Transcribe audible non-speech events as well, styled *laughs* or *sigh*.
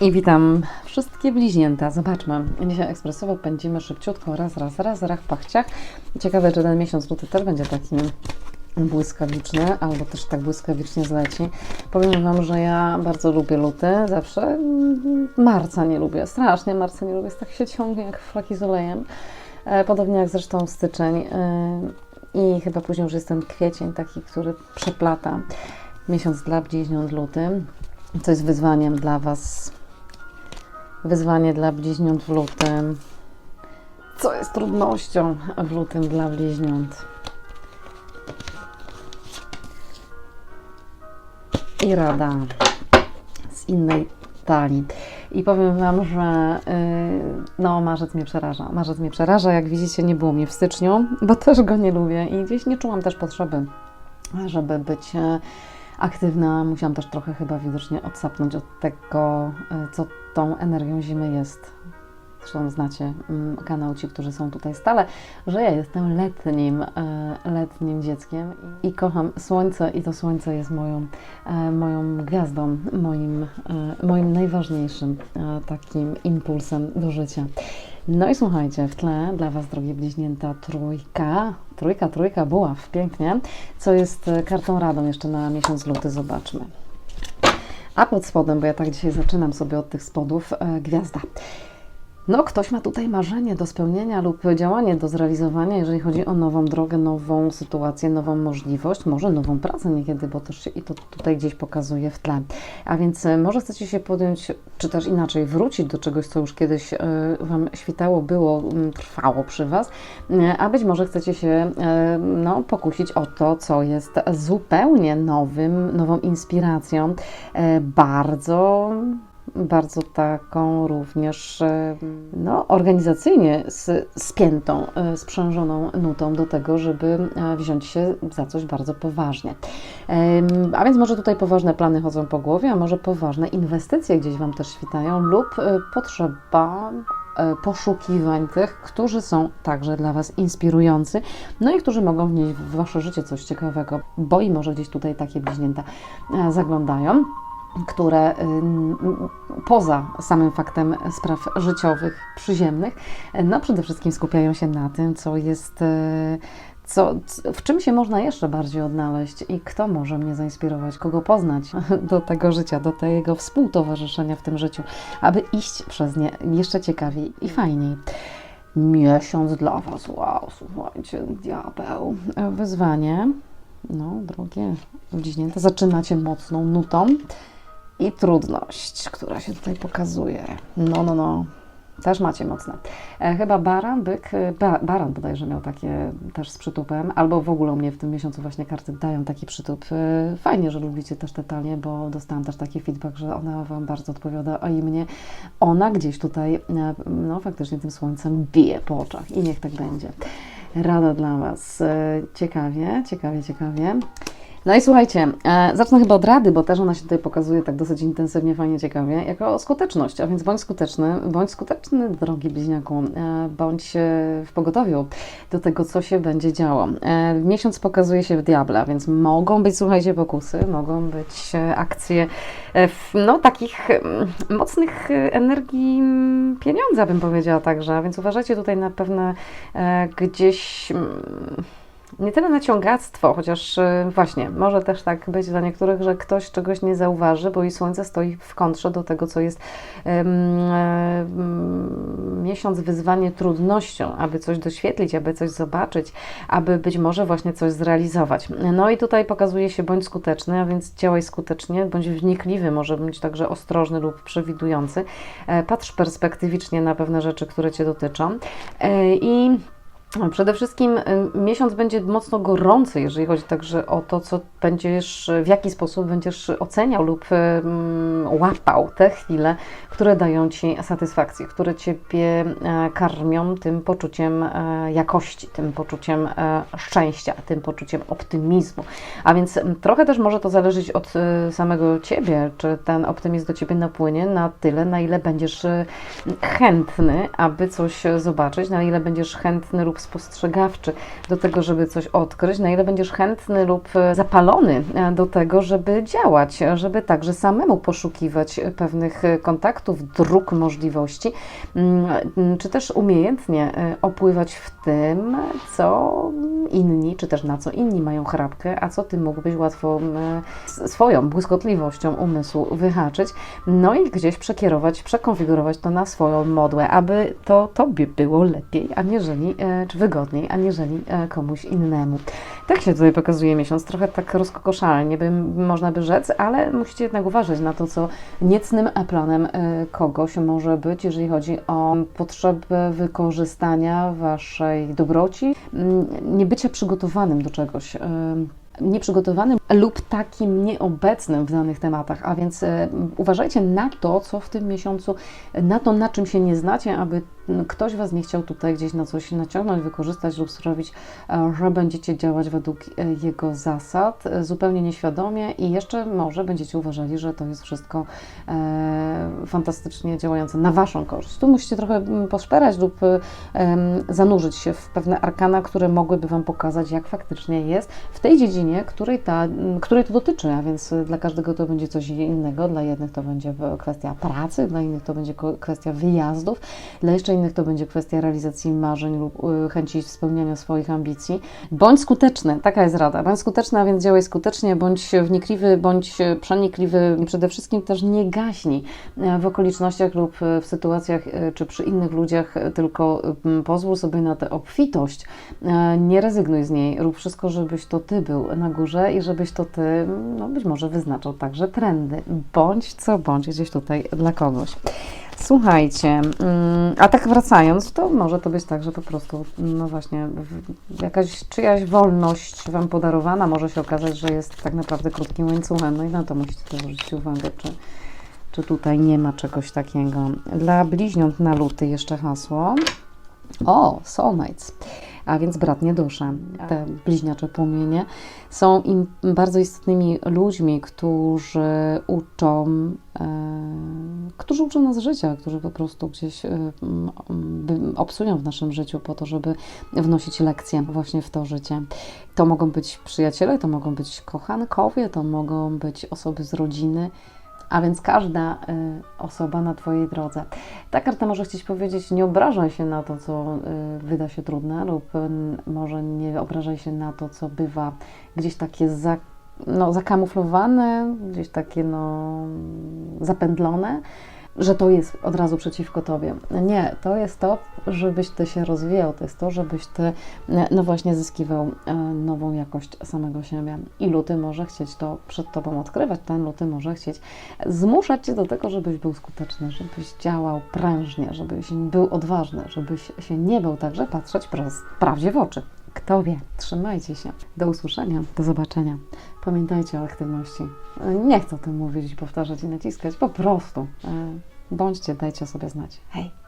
I witam wszystkie bliźnięta. Zobaczmy. Dzisiaj ekspresowo pędzimy szybciutko. Raz, raz, raz, rach, pachciach. Ciekawe, czy ten miesiąc luty też będzie taki błyskawiczny, albo też tak błyskawicznie zleci. Powiem Wam, że ja bardzo lubię luty, zawsze. Marca nie lubię, strasznie marca nie lubię, jest tak się ciągnie jak flaki z olejem. E, Podobnie jak zresztą styczeń. E, I chyba później już jest ten kwiecień taki, który przeplata. Miesiąc dla bliźniąt luty. Co jest wyzwaniem dla Was Wyzwanie dla bliźniąt w lutym. Co jest trudnością w lutym dla bliźniąt? I rada z innej talii. I powiem Wam, że yy, no, marzec mnie przeraża. Marzec mnie przeraża. Jak widzicie, nie było mnie w styczniu, bo też go nie lubię i gdzieś nie czułam też potrzeby, żeby być. Aktywna. Musiałam też trochę chyba widocznie odsapnąć od tego, y, co tą energią zimy jest. Zresztą znacie mm, kanał ci, którzy są tutaj stale, że ja jestem letnim, e, letnim dzieckiem i kocham słońce i to słońce jest moją, e, moją gwiazdą, moim, e, moim najważniejszym e, takim impulsem do życia. No i słuchajcie, w tle dla Was, drogie bliźnięta, trójka, trójka, trójka, buław, pięknie, co jest e, kartą radą jeszcze na miesiąc luty, zobaczmy. A pod spodem, bo ja tak dzisiaj zaczynam sobie od tych spodów, e, gwiazda. No, ktoś ma tutaj marzenie do spełnienia lub działanie do zrealizowania, jeżeli chodzi o nową drogę, nową sytuację, nową możliwość, może nową pracę niekiedy, bo też się i to tutaj gdzieś pokazuje w tle. A więc e, może chcecie się podjąć, czy też inaczej wrócić do czegoś, co już kiedyś e, Wam świtało, było, trwało przy Was, e, a być może chcecie się no, pokusić o to, co jest zupełnie nowym, nową inspiracją, bardzo bardzo taką również e, no, organizacyjnie spiętą, e, sprzężoną nutą do tego, żeby e, wziąć się za coś bardzo poważnie. A więc może tutaj poważne plany chodzą po głowie, a może poważne inwestycje gdzieś Wam też świtają lub potrzeba poszukiwań tych, którzy są także dla Was inspirujący, no i którzy mogą wnieść w Wasze życie coś ciekawego, bo i może gdzieś tutaj takie bliźnięta zaglądają które ym, poza samym faktem spraw życiowych, przyziemnych, no przede wszystkim skupiają się na tym, co jest, e, co, w czym się można jeszcze bardziej odnaleźć i kto może mnie zainspirować, kogo poznać *laughs* do tego życia, do tego współtowarzyszenia w tym życiu, aby iść przez nie jeszcze ciekawiej i fajniej. Miesiąc dla Was, wow, słuchajcie, diabeł. Wyzwanie, no drogie bliźnięta, zaczynacie mocną nutą i trudność, która się tutaj pokazuje. No, no, no. Też macie mocne. E, chyba baran, byk, e, ba, baran bodajże miał takie też z przytupem, albo w ogóle u mnie w tym miesiącu właśnie karty dają taki przytup. E, fajnie, że lubicie też te talie, bo dostałam też taki feedback, że ona Wam bardzo odpowiada, a i mnie ona gdzieś tutaj, no faktycznie tym słońcem bije po oczach i niech tak będzie. Rada dla Was. Ciekawie, ciekawie, ciekawie. No i słuchajcie, e, zacznę chyba od rady, bo też ona się tutaj pokazuje tak dosyć intensywnie, fajnie, ciekawie, jako skuteczność, a więc bądź skuteczny, bądź skuteczny, drogi bliźniaku, e, bądź e, w pogotowiu do tego, co się będzie działo. E, miesiąc pokazuje się w diabla, więc mogą być, słuchajcie, pokusy, mogą być e, akcje e, w, no, takich mm, mocnych energii mm, pieniądza, bym powiedziała także, więc uważajcie tutaj na pewne e, gdzieś... nie tyle naciągactwo, chociaż y, właśnie może też tak być dla niektórych, że ktoś czegoś nie zauważy, bo i słońce stoi w kontrze do tego, co jest miesiąc wyzwanie trudnością, aby coś doświetlić, aby coś zobaczyć, aby być może właśnie coś zrealizować. No i tutaj pokazuje się bądź skuteczny, a więc działaj skutecznie, bądź wnikliwy, może być także ostrożny lub przewidujący. E, Patrz perspektywicznie na pewne rzeczy, które Cię dotyczą. E, I Przede wszystkim y, miesiąc będzie mocno gorący, jeżeli chodzi także o to, co będziesz, w jaki sposób będziesz oceniał lub mm, łapał te chwile, które dają Ci satysfakcję, które Ciebie e, karmią tym poczuciem e, jakości, tym poczuciem e, szczęścia, tym poczuciem optymizmu. A więc trochę też może to zależeć od e, samego Ciebie, czy ten optymizm do Ciebie napłynie na tyle, na ile będziesz chętny, aby coś zobaczyć, na ile będziesz chętny lub spostrzegawczy do tego, żeby coś odkryć, na ile będziesz chętny lub e, zapalony e, do tego, żeby działać, żeby także samemu poszukiwać pewnych e, kontaktów, dróg, możliwości, mm, czy też umiejętnie opływać w tym, co inni, czy też na co inni mają chrapkę, a co ty mógłbyś łatwo swoją błyskotliwością umysłu wyhaczyć, no i gdzieś przekierować, przekonfigurować to na swoją modłę, aby to tobie było lepiej, aniżeli, e, czy wygodniej, aniżeli e, komuś innemu. Tak się tutaj pokazuje miesiąc, trochę tak rozkokoszalnie by można by rzec, ale musicie jednak uważać na to, co niecnym planem e, kogoś może być, jeżeli chodzi o potrzebę wykorzystania waszej dobroci, mm, niebycia przygotowanym do czegoś. em, Nieprzygotowanym lub takim nieobecnym w danych tematach, a więc e, uważajcie na to, co w tym miesiącu, na to, na czym się nie znacie, aby ktoś Was nie chciał tutaj gdzieś na coś naciągnąć, wykorzystać lub sprawić, e, że będziecie działać według e, jego zasad, zupełnie nieświadomie i jeszcze może będziecie uważali, że to jest wszystko fantastycznie działające na Waszą korzyść. Tu musicie trochę mm, poszperać lub zanurzyć się w pewne arkana, które mogłyby Wam pokazać, jak faktycznie jest w tej dziedzinie, której, ta, której to dotyczy, a więc e, dla każdego to będzie coś innego. Dla jednych to będzie kwestia pracy, dla innych to będzie kwestia wyjazdów, dla jeszcze innych to będzie kwestia realizacji marzeń lub e, chęci spełniania swoich ambicji. Bądź skuteczny, taka jest rada. Bądź skuteczny, a więc działaj skutecznie, bądź wnikliwy, bądź przenikliwy przede wszystkim też nie gaśnij e, w okolicznościach lub e, w sytuacjach e, czy przy innych ludziach, tylko pozwól sobie na tę obfitość. Nie rezygnuj z niej, rób wszystko, żebyś to Ty był na górze i żebyś to Ty, no być może wyznaczał także trendy. Bądź co bądź gdzieś tutaj dla kogoś. Słuchajcie, mm, a tak wracając, to może to być tak, że po prostu, no właśnie, jakaś czyjaś wolność Wam podarowana może się okazać, że jest tak naprawdę krótkim łańcuchem, no i na to musicie zwrócić uwagę, czy, czy tutaj nie ma czegoś takiego. Dla bliźniąt na luty jeszcze hasło. O, soulmates, a więc bratnie dusze, te bliźniacze płomienie, są im bardzo istotnymi ludźmi, którzy uczą, e, którzy uczą nas życia, którzy po prostu gdzieś e, obsują w naszym życiu po to, żeby wnosić lekcje właśnie w to życie. To mogą być przyjaciele, to mogą być kochankowie, to mogą być osoby z rodziny, a więc każda y, osoba na Twojej drodze. Ta karta może chcieć powiedzieć, nie obrażaj się na to, co y, wyda się trudne, lub może nie obrażaj się na to, co bywa gdzieś takie za, no, zakamuflowane, gdzieś takie no, zapędlone, że to jest od razu przeciwko Tobie. Nie, to jest to, żebyś Ty się rozwijał, to jest to, żebyś Ty no właśnie zyskiwał e, nową jakość samego siebie. I luty może chcieć to przed Tobą odkrywać, ten luty może chcieć zmuszać Cię do tego, żebyś był skuteczny, żebyś działał prężnie, żebyś był odważny, żebyś się nie bał także patrzeć prawdzie w oczy. Kto wie? Trzymajcie się. Do usłyszenia, do zobaczenia. Pamiętajcie o aktywności. Nie chcę o tym mówić, powtarzać i naciskać, po prostu e, bądźcie, dajcie sobie znać. Hej!